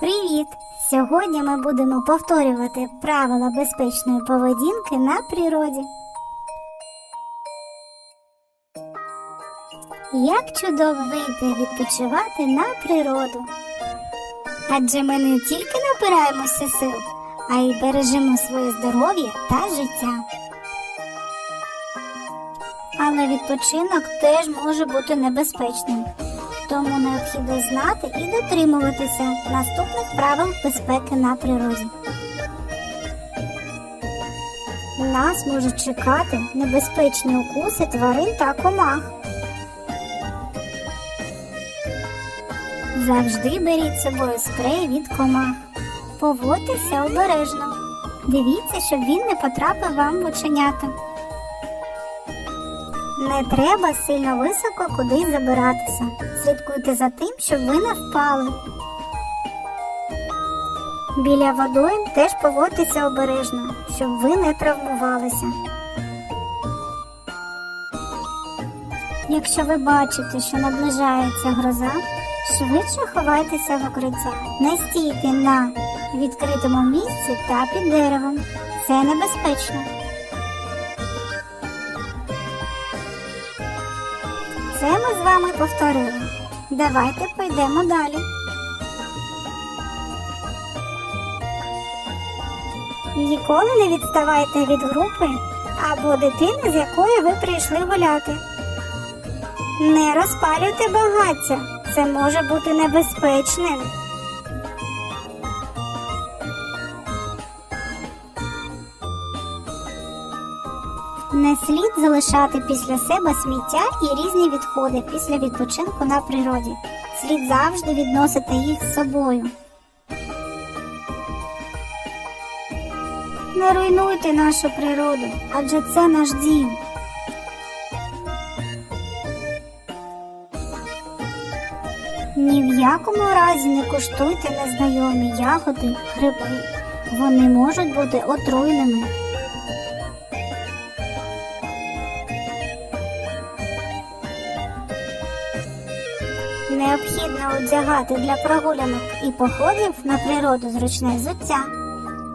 Привіт! Сьогодні ми будемо повторювати правила безпечної поведінки на природі. Як чудово вийти відпочивати на природу. Адже ми не тільки набираємося сил, а й бережемо своє здоров'я та життя. Але відпочинок теж може бути небезпечним. Тому необхідно знати і дотримуватися наступних правил безпеки на природі. Нас можуть чекати небезпечні укуси тварин та комах. Завжди беріть з собою спрей від комах. Поводьтеся обережно. Дивіться, щоб він не потрапив вам в оченята. Не треба сильно високо кудись забиратися. Слідкуйте за тим, щоб ви не впали. Біля водойм теж поводьтеся обережно, щоб ви не травмувалися. Якщо ви бачите, що наближається гроза, швидше ховайтеся в укриття. Не стійте на відкритому місці та під деревом. Це небезпечно. Це ми з вами повторили. Давайте пойдемо далі. Ніколи не відставайте від групи або дитини, з якою ви прийшли гуляти. Не розпалюйте багаття, це може бути небезпечним. Не слід залишати після себе сміття і різні відходи після відпочинку на природі. Слід завжди відносити їх з собою. Не руйнуйте нашу природу, адже це наш дім. Ні в якому разі не куштуйте незнайомі ягоди, гриби. Вони можуть бути отруйними. Необхідно одягати для прогулянок і походів на природу зручне взуття,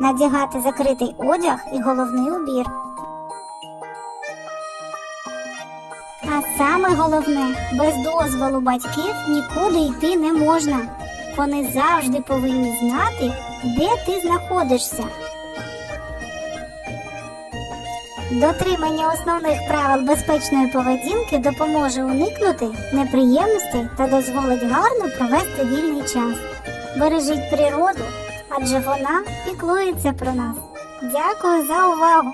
надягати закритий одяг і головний убір. А саме головне, без дозволу батьків нікуди йти не можна. Вони завжди повинні знати, де ти знаходишся. Дотримання основних правил безпечної поведінки допоможе уникнути неприємностей та дозволить гарно провести вільний час. Бережіть природу, адже вона піклується про нас. Дякую за увагу!